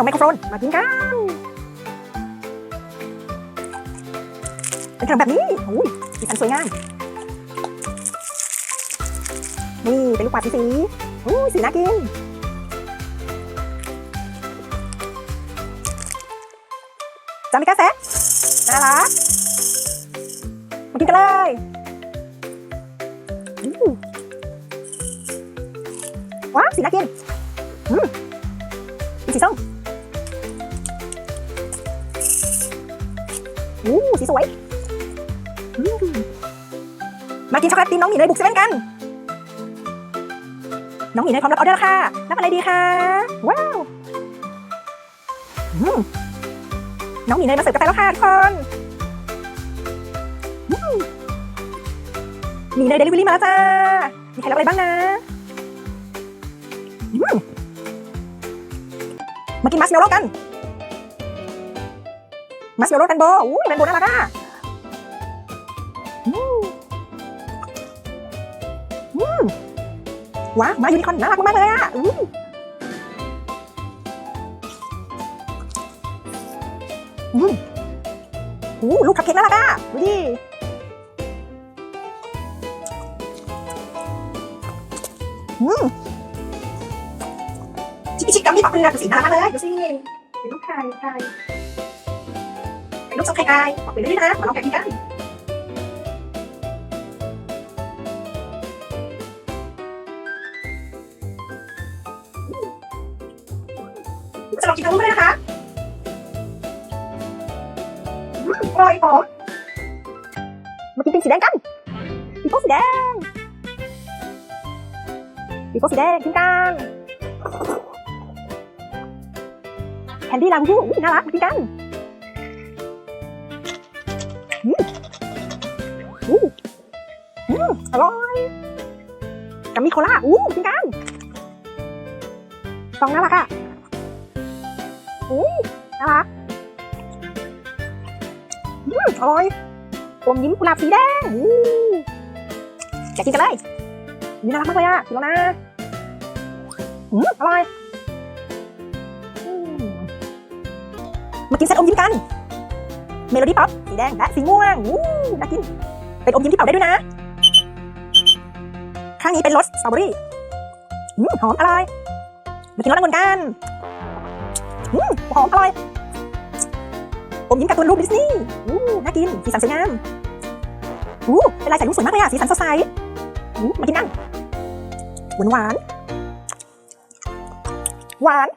นมไมโครโฟนมากินกันเป็นขนมแบบนี้อุ้ยสีสันสวยงามนี่เป็นลูกปัดสีสีอุ้ยสีน่ากินจามิกาเซ็ตน่ารักมากินกันเลยว้าวสีน่ากินอืมมีสีส้ม อู้สีสวย มากินช็อกโกแลตตีนน้องหมีเนยบุกเซเว่นกัน น้องหมีเนยพร้อมรับออเดอร์แล้วค่ะรับอะไรดีคะว้าวน้องหมีเนยมาเสิร์ฟกาแฟแล้วค่ะทุกคนอืมหมีเนยเดลิเวอรี่มาแล้วจ้ามีใครรับอะไรบ้างนะมมากินมัสเมลโล่กัน มัสเมลโล่กันโบอุ้ยเป็นโบน่ารักอะอืมว้ามายูนิคอนน่ารักมากเลยอะอืมอืมอู้ลูกคัพเค้กน่ารักอะดูดิอืมชิคกี้ชิคกัมมี่ปักเรือสีน่ารักมากเลยดูสิเป็นลูกไข่ไข่เป็น ลูกทรงไข่ไก่ปักไปเรื่อยนะมาลองแกะกินกันจะลองกินทั้งหมดเลยนะคะอร่อยหอมมากินเป็นสีแดงกันปีโป้สีแดงปีโป้สีแดงกินกันแคนดี้ลาวูน่ารักกินกัน อู้อืมอร่อยกับมีโคลาอู้กินกันฟองน่ารักอะอู้น่ารักอืมอร่อยอมยิ้มกุหลาบสีแดงอู้อยากกินกันเลยนี่น่ารักมากเลยอะกินแล้วนะอืมอร่อยมมากินเซตอมยิ้มกัน เมโลดี้ป๊อปสีแดงและสีม่วงอู้น่ากิน เป็นอมยิ้มที่เป่าได้ด้วยนะ ข้างนี้เป็นรสสตรอเบอรี่หอมอร่อยมากินรสองุ่นกันหอมอร่อยอมยิ้มการ์ตูนรูปดิสนีย์อู้น่ากินสีสันสวยงามอู้เป็นลายใส่ลูกสวยมากเลยอะสีสันสดใสอู้มากินกันหวานหวานหวาน